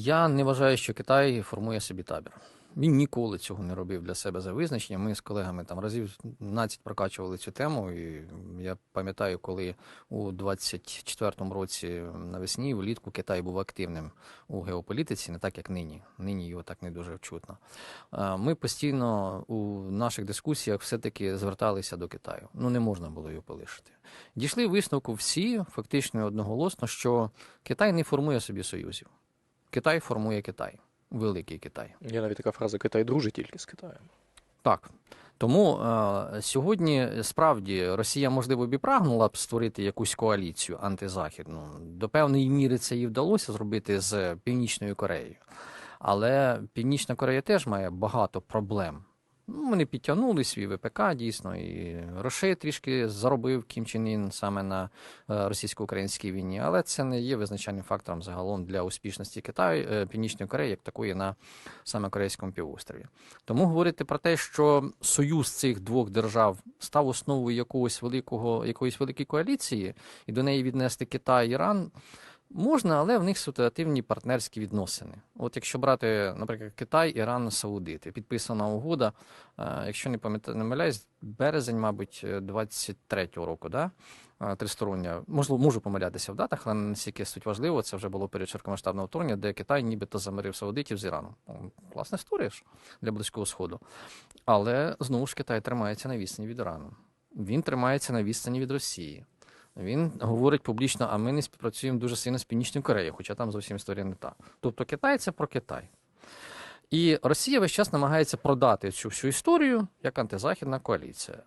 Я не вважаю, що Китай формує собі табір. Він ніколи цього не робив для себе за визначення. Ми з колегами там разів 12 прокачували цю тему. І я пам'ятаю, коли у 24-му році навесні, влітку Китай був активним у геополітиці, не так як нині. Нині його так не дуже чутно. Е, Ми постійно у наших дискусіях все-таки зверталися до Китаю. Ну не можна було його полишити. Дійшли висновку всі, фактично одноголосно, що Китай не формує собі союзів. Китай формує Китай, великий Китай. Є навіть така фраза Китай дружить тільки з Китаєм. Так. Тому е, сьогодні справді Росія, можливо, б і прагнула б створити якусь коаліцію антизахідну. До певної міри це їй вдалося зробити з Північною Кореєю. Але Північна Корея теж має багато проблем. Ну, Вони підтягнули свій ВПК, дійсно, і грошей трішки заробив Кім Чен Ін саме на е, російсько-українській війні, але це не є визначальним фактором загалом для успішності Китаю, е, Північної Кореї, як такої на саме Корейському півострові. Тому говорити про те, що союз цих двох держав став основою якогось великого, якоїсь великої коаліції, і до неї віднести Китай Іран. Можна, але в них ситуативні партнерські відносини. От якщо брати, наприклад, Китай, Іран, Саудити, підписана угода, е, якщо не пам'ятаю, не помиляюсь, березень, мабуть, 23-го року, да? е, тристороння. Можливо, можу помилятися в датах, але не настільки суть важливо. Це вже було перед широкомасштабного вторгнення, де Китай нібито замирив Саудитів з Іраном. Ну, Класна історія ж для Близького Сходу. Але знову ж Китай тримається на відстані від Ірану. Він тримається на відстані від Росії. Він говорить публічно, а ми не співпрацюємо дуже сильно з Північною Кореєю, хоча там зовсім історія не та. Тобто Китай це про Китай. І Росія весь час намагається продати цю всю історію як антизахідна коаліція.